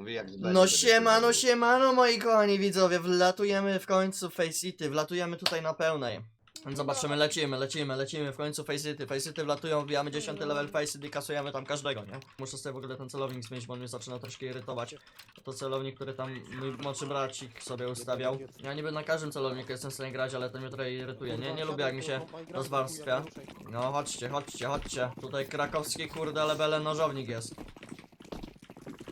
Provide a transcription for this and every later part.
Mówi jak No siemano, siemano moi kochani widzowie, wlatujemy w końcu w Face City, wlatujemy tutaj na pełnej. Zobaczymy, lecimy, lecimy, lecimy w końcu Face City, Face City wlatują, wbijamy 10 level Face City, kasujemy tam każdego, nie? Muszę sobie w ogóle ten celownik zmienić, bo on mnie zaczyna troszkę irytować. To celownik, który tam mój młodszy bracik sobie ustawiał. Ja niby na każdym celowniku jestem w stanie grać, ale ten mnie trochę irytuje, nie? Nie lubię jak mi się rozwarstwia. No chodźcie, chodźcie, chodźcie. Tutaj krakowski kurde lebele nożownik jest.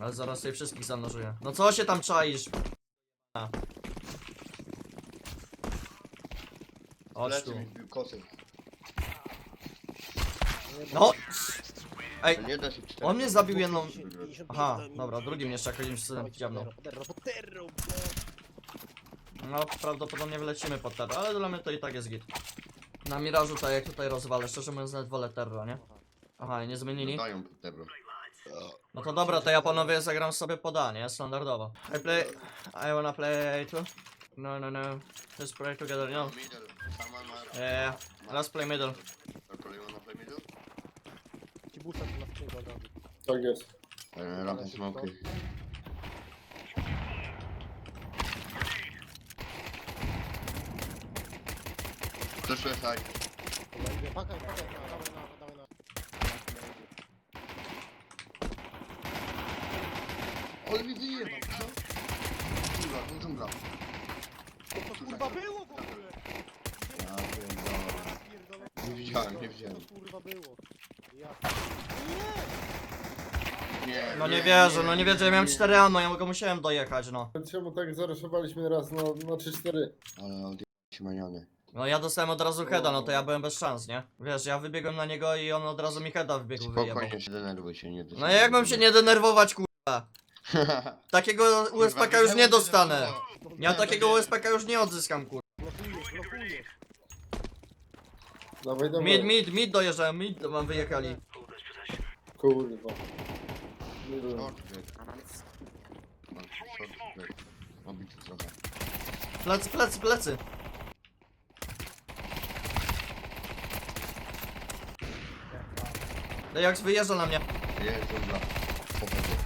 Ale zaraz sobie wszystkich zanożuję. No co się tam czaisz? A. Chodź tu. mi. No! Ej, To Nie da się czterech. on mnie zabił jedną... Aha, dobra, drugim jeszcze jakimś dziabną. No, prawdopodobnie wlecimy pod terror, ale dla mnie to i tak jest git. Na Mirażu tak jak tutaj rozwalę, szczerze mówiąc nawet wolę terror, nie? Aha, i nie zmienili? Dają. No to dobra, to ja panowie zagram sobie podanie, standardowo. I play... I wanna play too? No, no, no. Let's play together, no. Middle. Ma... Yeah, let's play middle. Play wanna play middle? Ci busa tu na skrzynkę od razu. Tak jest. E, Rampy smoky. Zeszły side. Dobra, idzie. Pakaj, pakaj, na, dawaj na, dawaj na. Ale mi wyjebał, co? Kurwa, to dżungla. To to kurwa było w ogóle! Ja pierdolę. Pierdolę. Nie widziałem, nie widziałem. To kurwa było. Ja. Nie, No nie wierzę, no nie wierzę, ja miałem 4 ammo, ja go musiałem dojechać, no. Czemu tak zaryszowaliśmy raz na, na 3-4? Ale odjebał się maniony. No ja dostałem od razu heada, no to ja byłem bez szans, nie? Wiesz, ja wybiegłem na niego i on od razu mi heada wbiegł, wyjebał. Spokojnie się denerwuj się, nie No jak mam się nie denerwować, kurwa? Takiego USPK już nie dostanę. Ja takiego USPK już nie odzyskam, blokujesz. Dawaj, dawaj. Mid, mid, mid dojeżdżałem, mid wam wyjechali. Kurwa. Nie wiem. Obity trochę. Plecy, plecy, plecy. jak wyjeżdża na mnie. Jest dżungla. Pochodzę.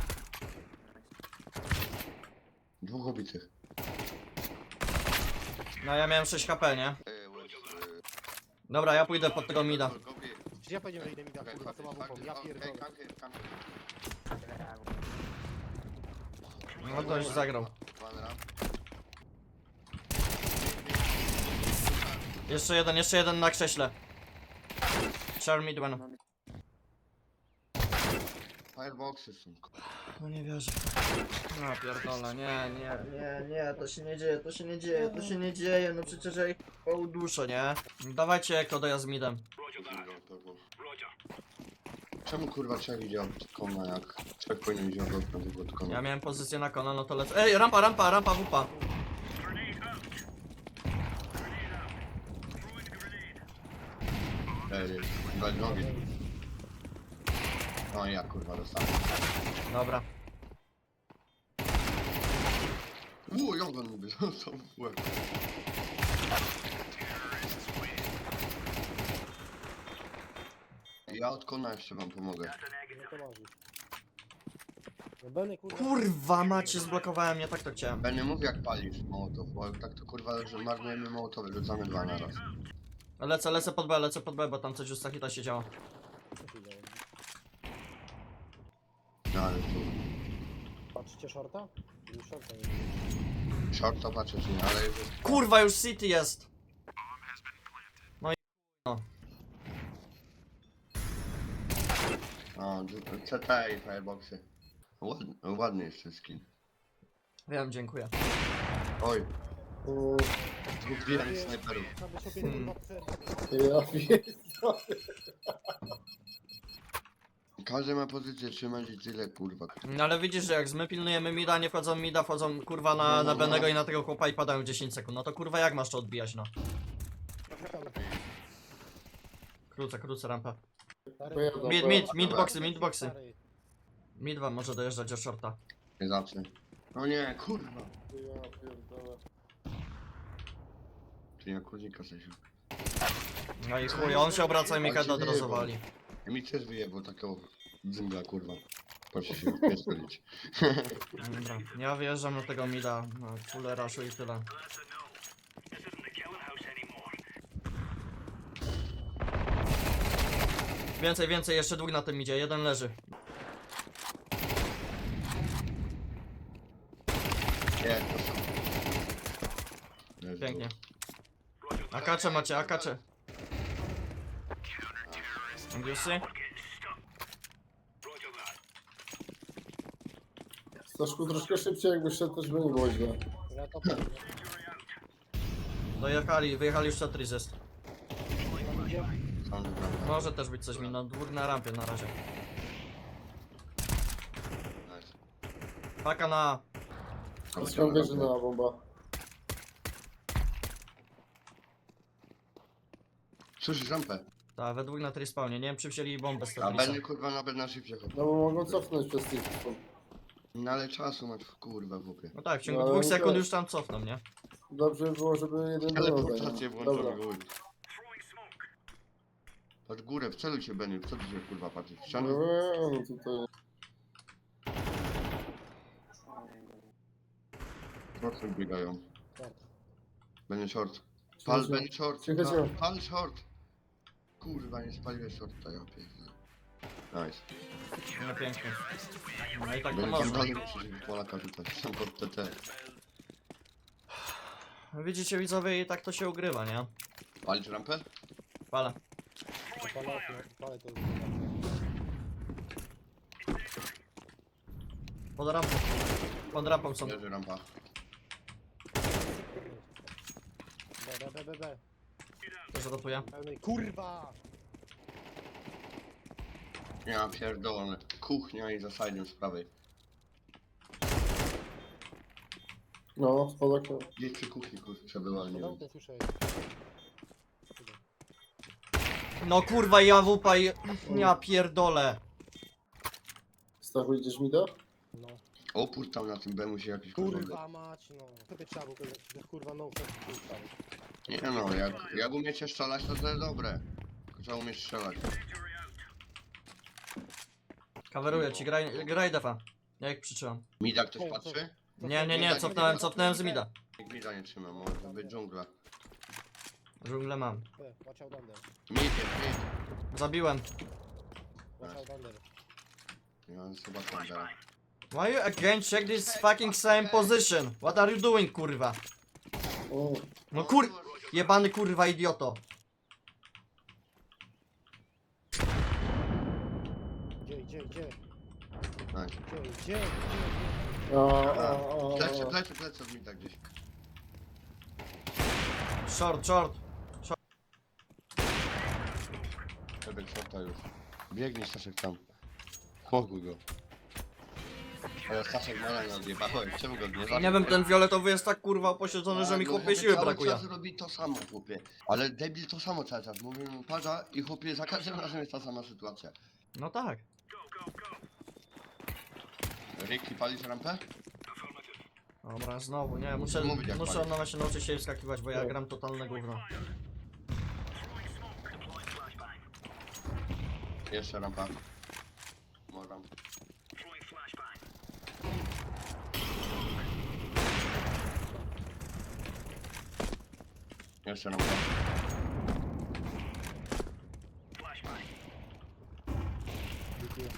Dwóch obitych. No ja miałem 6 HP, nie? Dobra, ja pójdę pod tego mida. Gdzie ja powiedziałem, że idę mi da kurwa, co ma? Ja pierdolę. No to już zagrał. Jeszcze jeden, jeszcze jeden na krześle. Char mid one. Fireboxy są. No nie wierzę. No pierdolę, nie, nie, nie, nie, to się nie dzieje, to się nie dzieje, to się nie dzieje, no przecież ja ich uduszę, nie? Dawajcie eko do jazmidem. Czemu kurwa trzech widział kona jak trzech powinien wziąć na tego Ja kona? miałem pozycję na kona, no to lecę. Ej, rampa, rampa, rampa, wupa. Ej, daj nogi. No i ja kurwa dostałem. Dobra. Uuu, on mi wyrzucał w łeb. Ja od kona jeszcze wam pomogę. No to masz już. No Benny kurwa. Kurwa macie, zblokowałem mnie, tak to chciałem. Ja nie mówię jak palisz mołotow, bo tak to kurwa, że marnujemy mołotowy, rzucamy dwa na raz. Lecę, lecę pod B, lecę pod B, bo tam coś już Stachita się działo. Co się dzieje? No ale tu... Patrzycie shorta? Shorta nie. Short to patrzę czy nie, ale już jest... Kurwa, już City jest! O, dż- CT i fireboxy. Ładny, ładny jeszcze skin. Wiem, dziękuję. Oj, O, dwóch bijanych snajperów. Sobie Hmm. Ja pierdolę. Każdy ma pozycję trzymać i tyle kurwa. No ale widzisz, że jak my pilnujemy mida, nie wchodzą mida, wchodzą kurwa na, na Benego i na tego chłopa i padają 10 sekund. No to kurwa jak masz to odbijać, no? Krócę, krócę. Pojadą, Mid, mid, mid boxy, mid boxy. Mid wam może dojeżdżać do shorta. Nie zawsze. No nie, kurwa. Ja pierdolę. Czy ja kurzika się. No i chuj, on się obraca i mi heada odrazowali. Mi też wyjebał takiego dżungla kurwa. Proszę się wpierdolić. Dobra, ja wyjeżdżam na tego mida, na full rushu i tyle. Więcej, więcej, jeszcze dwóch na tym idzie, jeden leży. Nie, proszę. Pięknie. Akacze macie, akacze. Angiusy? Staszku troszkę szybciej jakbyś szedł, też by nie było źle. Ja to pewnie. Dojechali, wyjechali już Tetris jest. Tam dobra. Może też być coś mi, no dwóch na rampie na razie. Nice. Paka na... Skąd wierzy na bomba? Słyszysz rampę? Tak, we dwóch na trispawnie, nie wiem czy wzięli bombę z A Tetrisa. będę kurwa na będę na szybcie chodził. No bo mogą cofnąć przez tych No ale czasu masz w kurwa głupie. No tak, w ciągu No, dwóch sekund tak. już tam cofną, nie? Dobrze by było, żeby jeden Ale było portację zajął. włączony Dobra. góry. Patrz górę, wceluj się Benny, co ty się kurwa patrzysz? W ścianę? No, no tutaj. Short biegają. Short. Będzie short. Pal, będzie short. cicho, cicho. Pal short. Kurwa, nie spaliłeś shorta, ja pierdolę. Nice. No pięknie. No i tak to można. tam przeciw Polaka rzucać. Sam pod TT. Widzicie widzowie i tak to się ugrywa, nie? Palić rampę? Pala. Palę, palę to już. Pod rampą. Pod rampą są. Leży rampa. B, B, B, B, B. Też rotuję. Pełnej. Kurwa! Ja pierdolę. Kuchnia i za side'em z prawej. No, spadek. Gdzieś przy kuchni kurczę była, nie No, wiem. to słyszę. No kurwa ja wupa i... Ja pierdolę. Stachu, idziesz mi da? No. Opór tam na tym B się jakiś kurwa. Kurwa mać, no. Sobie trzeba było że kurwa no ustawić. Nie no, jak, jak umiecie strzelać, to to jest dobre. Tylko trzeba umieć strzelać. Kaweruję ci, graj, graj defa. Ja ich przytrzymam. Mida ktoś patrzy? Nie, nie, nie, cofnąłem, cofnąłem z mida. Nikt mida nie trzyma, może być dżungla. Dżunglę mam. B, watch out under. Mid jest, mid. Zabiłem. Watch out under. Ja chyba tam teraz. Why you again check this fucking same position? What are you doing, kurwa? O, No kur... Jebany kurwa idioto. Gdzie, gdzie, gdzie? Nice. Gdzie, gdzie, gdzie? a, a, a, Plecy, plecy, plecy od mida gdzieś. Short, short. Przebieg shorta już. Biegnie Staszek tam. Chłopuj go. Ale Staszek nie odjebałem. Czemu go nie Nie wiem, ten fioletowy jest tak kurwa posiedzony, że mi chłopie siły cały brakuje. czas robi to samo, chłopie. Ale debil to samo cały czas. Mówię mu parza i chłopie za każdym razem jest ta sama sytuacja. No tak. Ricky, palisz rampę? Dobra, znowu, nie, muszę, Mówić jak muszę na się nauczyć się wskakiwać, bo ja gram totalne gówno. Jeszcze rampa. More ramp. Jeszcze rampa. Dziękuję.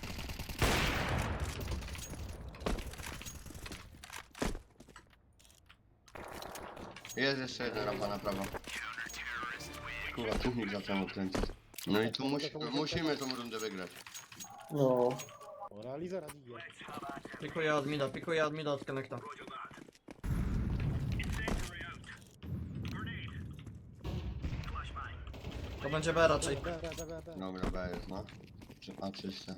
Jest jeszcze jedna rampa na prawo. Kurwa, tu nikt zaczął odkręcić. No i tu musi, musimy tą rundę wygrać. No. Realizera DJ. Pikuję od mida, pikuję od mida od connecta. To będzie B raczej. B, B, B, B, B. Dobra, B jest, no. A czyste.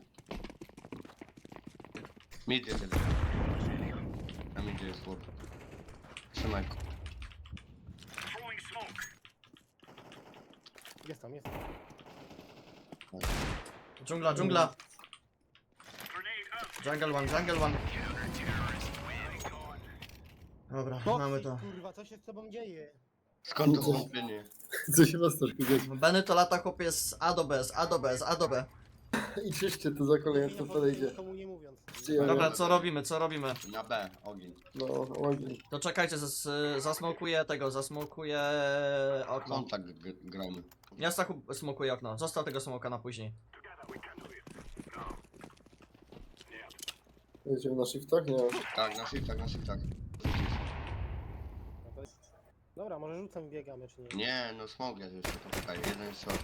Mid jest jeden. Na midzie jest chłop. Trzymaj. Jest tam, jest tam. Dżungla, dżungla. Jungle one, jungle one. Dobra, mamy to. Kurwa, co się z tobą dzieje? Skąd to wątpienie? Co się was troszkę dzieje? Benny to lata chłopie z A do B, z A do B, z A do B. I czyście to za kolejne, co podejdzie. Komu nie mówiąc. Gdzie ja Dobra, co robimy, co robimy? Na B, ogień. No, ogień. To czekajcie, zas, zasmokuję tego, zasmokuję okno. Kontakt g- gramy. Ja Stachu smokuję okno. Zostaw tego smoka na później. Jedziemy na shiftach? Nie. Tak, na shiftach, na shiftach. No to jest... Dobra, może rzucam i biegamy, czy nie? Nie, no smog jest jeszcze, poczekaj, jeden shot.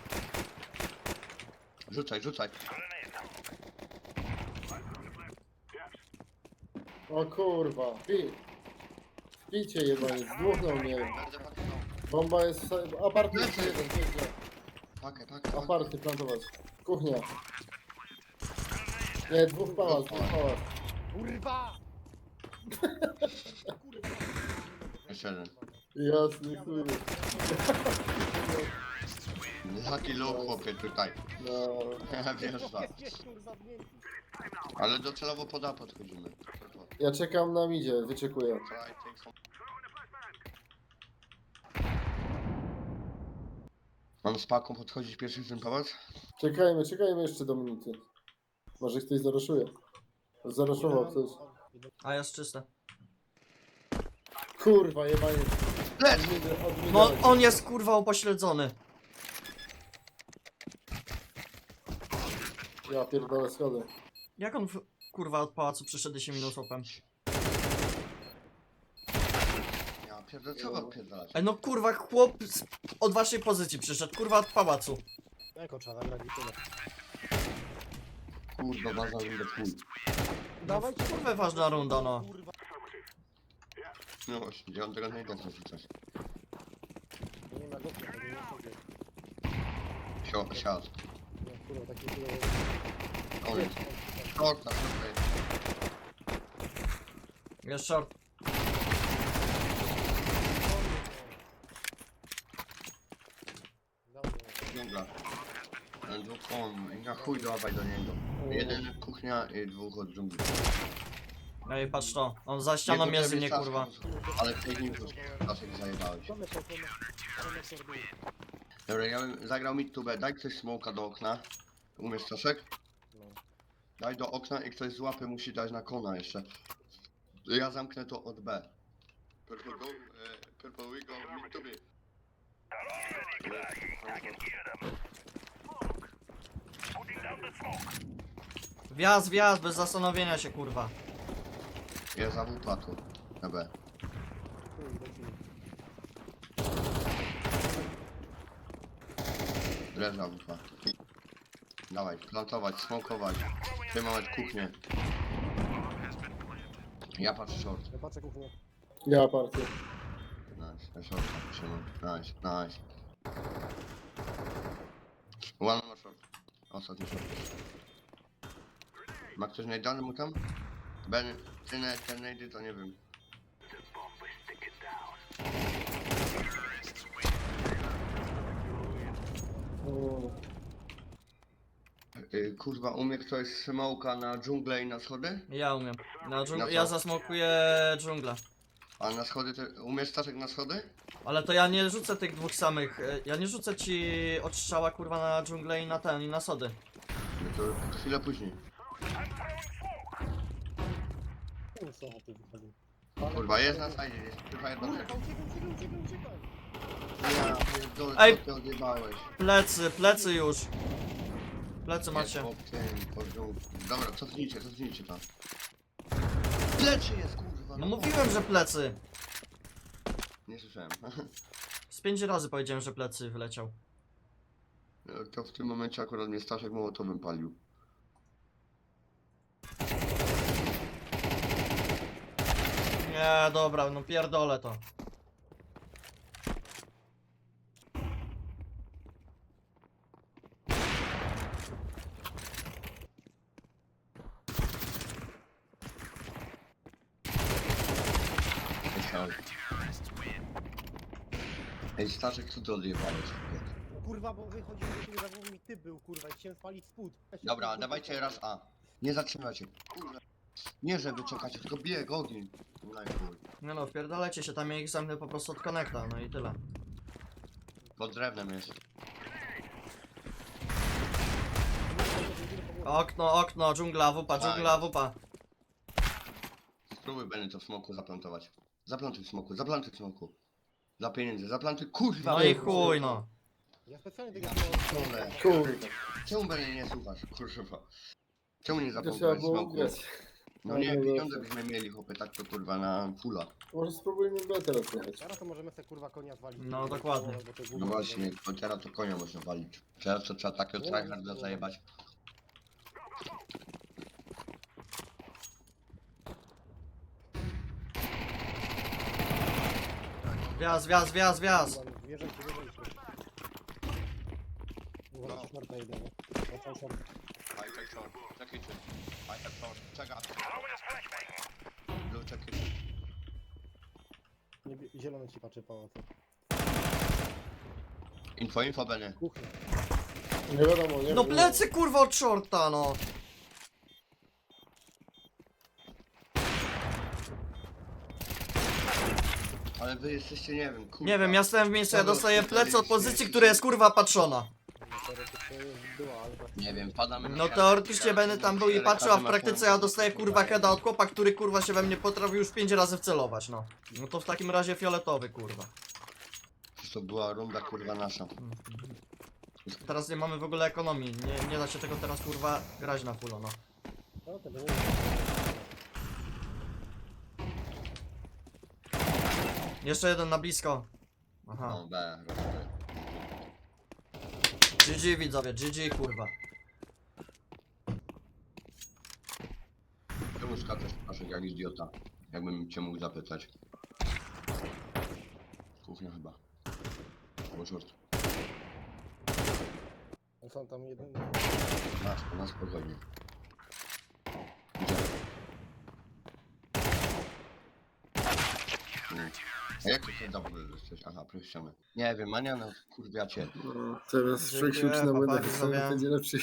Rzucaj, rzucaj. O kurwa, pi. Picie jebanie, zdmuchnął mnie. Bomba jest... Aparty jeszcze jeden, pięknie. Pakę, pakę, pakę. Aparty plantować. Kuchnia. Nie, dwóch pałac, dwóch pałac. Kurwa! Jeszcze jeden. Jasny chuj. Taki low chłopie tutaj. No. Wiesz. Ale docelowo poda podchodzimy. Ja czekam na midzie, wyczekuję. Try, take some- Mam z paką podchodzić pierwszy w ten pałac? Czekajmy, czekajmy jeszcze do minuty. Może ktoś zaroszuje. Zaroszował ktoś. A jest czyste. Kurwa, jebanie. No on jest kurwa upośledzony. Ja pierdolę schody. Jak on w, kurwa od pałacu przyszedł i się minął topem? Ja pierdolę, co wam pierdolać? Ej no kurwa chłop z, od waszej pozycji przyszedł, kurwa od pałacu. Jako trzeba nagrać i tyle. Kurwa, chuj. Dawajcie kurwa, ważna runda, no. Kurwa. No właśnie, ja mam tego nie da rzucać. Nie jak opcja, to nie wiem Sio, siad. No kurwa, taki kurwa. Koniec. Short, na short. Jest short. Dżungla. E, Dwóch on, na chuj dawaj do niego. Jeden kuchnia i dwóch od dżungli. Ej patrz to, on za ścianą Nie, jest mnie kurwa. Ale w tej nim Dlaczego zajebałeś? Dobra, ja bym zagrał mid to B. Daj ktoś smoka do okna. Umiesz Staszek? No. Daj do okna i ktoś z łapy musi dać na kona jeszcze. Ja zamknę to od B. Purple go, e, purple we go, mid to B. Wjazd, wjazd, bez zastanowienia się kurwa. Jest za WP tu, na B. Chuj, lecimy. Leż za WP. Dawaj, plantować, smokować. Trzymać kuchnię. Ja patrzę short. Ja patrzę kuchnię. Ja partię. Nice, ja short trzymam. Nice, nice. One more short. Ostatni short. Ma ktoś najdany mu tam? Ben, ty na ten najdy to nie wiem. Y, kurwa, umie ktoś smoka na dżunglę i na schody? Ja umiem. Na dżung- Na co? ja zasmokuję dżunglę. A na schody te, umiesz Staszek na schody? Ale to ja nie rzucę tych dwóch samych. e, Ja nie rzucę ci odstrzała kurwa na dżunglę i na ten i na sody. No to chwilę później. Kurwa, co ty wychodzi. Kurwa, jest na sajdzie, jest chyba jedna Kurwa, uciekaj, uciekaj, uciekaj, uciekaj. Ja pierdolę, Ej! co ty odjebałeś? Plecy, plecy już. Plecy macie. Jest tym, po dżungli. Dobra, cofnijcie, cofnijcie tam. Plecy jest, kurwa. No mówiłem, że plecy. Nie słyszałem. Z pięć razy powiedziałem, że plecy wyleciał. No, To w tym momencie akurat mnie Staszek Mołotowym palił. Nie, dobra, no pierdolę to. Myślałem. Ej, Staszek, co ty odjebałeś? Kurwa, bo wychodzi że za mi typ był, kurwa, i chciałem spalić spód. Ja się Dobra, dawajcie raz A. Nie zatrzymajcie. Kurwa. Nie, że czekacie, tylko bieg, ogień. No i chuj. Nie no, wpierdolecie się, tam ja ich zamknę po prostu od konekta, no i tyle. Pod drewnem jest. Okno, okno, dżungla, wupa, dżungla, wupa. Spróbuj Benny to w smoku zaplantować. Zaplantuj w smoku, zaplantuj w smoku. Dla pieniędzy, zaplantuj, kurwa! No i chuj, no. Ja specjalnie tego. Kurde, Czemu Benny nie słuchasz, kurwa? Czemu nie to trzeba zaplantowałeś było smoku? grać. No Ale nie, no pieniądze byśmy mieli, chłopie, tak to kurwa na fula. Może spróbujmy B teraz jechać. Teraz to możemy sobie kurwa konia zwalić. No, dokładnie. Bo to No gówno właśnie, to teraz to konia można walić. Teraz to trzeba takiego tryharda zajebać. Wjazd, wjazd, wjazd, wjazd. Wierzę ci, wierzę ci. Uważaj, No. Zaczął short. Have short, check kitchen. I have short, check out. Blue check kitchen. Nie, zielony ci patrzy pałacu. Info, info Benny. Kuchnia. Nie wiadomo, nie No plecy kurwa od shorta, no. Ale wy jesteście, nie wiem, kurwa. Nie wiem, ja stałem w miejscu, ja dostaję plecy od pozycji, która jest kurwa patrzona. Teoretycznie jest była, ale to... Nie wiem, padamy na No teoretycznie będę tam był i patrzył, a w praktyce ja dostaję kurwa heada od chłopa, który kurwa się we mnie potrafił już pięć razy wcelować, no. No to w takim razie fioletowy kurwa. To była runda kurwa nasza. Teraz nie mamy w ogóle ekonomii, nie, nie da się tego teraz kurwa grać na full, no. No, Jeszcze jeden na blisko. Aha. No B, rozumiem. GG widzowie, GG kurwa. Czemu skaczesz Paszek jak idiota? Jakbym cię mógł zapytać. Kuchnia chyba. Bo short. Są tam jeden... Na, na spokojnie. Gdzie? Nie. A jak to się w ogóle dostać? Aha, przez ścianę. Nie wiem, Mania, no kurwiacie. No, Teraz Dziękuję, uczy na chłopaki, sobie. będzie lepszy.